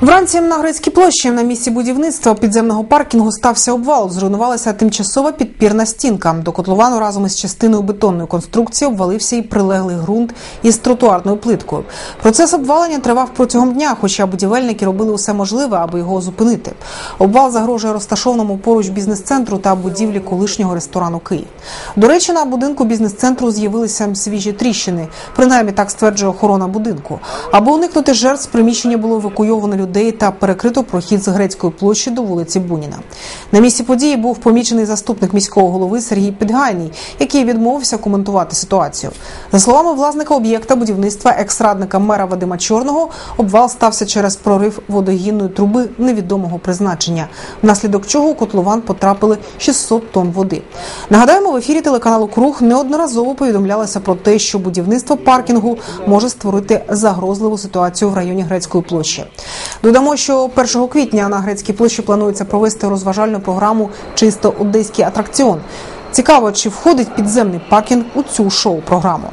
Вранці на Грецькій площі на місці будівництва підземного паркінгу стався обвал. Зруйнувалася тимчасова підпірна стінка. До котловану разом із частиною бетонної конструкції обвалився і прилеглий ґрунт із тротуарною плиткою. Процес обвалення тривав протягом дня, хоча будівельники робили усе можливе, аби його зупинити. Обвал загрожує розташованому поруч бізнес-центру та будівлі колишнього ресторану Київ. До речі, на будинку бізнес-центру з'явилися свіжі тріщини. Принаймні так стверджує охорона будинку. Аби уникнути жертв, приміщення було евакуйовано людей та перекрито прохід з грецької площі до вулиці Буніна. На місці події був помічений заступник міського голови Сергій Підгайний, який відмовився коментувати ситуацію. За словами власника об'єкта будівництва екс-радника мера Вадима Чорного, обвал стався через прорив водогінної труби невідомого призначення, внаслідок чого у котлован потрапили 600 тонн води. Нагадаємо, в ефірі телеканалу Круг неодноразово повідомлялося про те, що будівництво паркінгу може створити загрозливу ситуацію в районі грецької площі. Додамо, що 1 квітня на грецькій площі планується провести розважальну програму Чисто одеський атракціон. Цікаво, чи входить підземний паркінг у цю шоу-програму.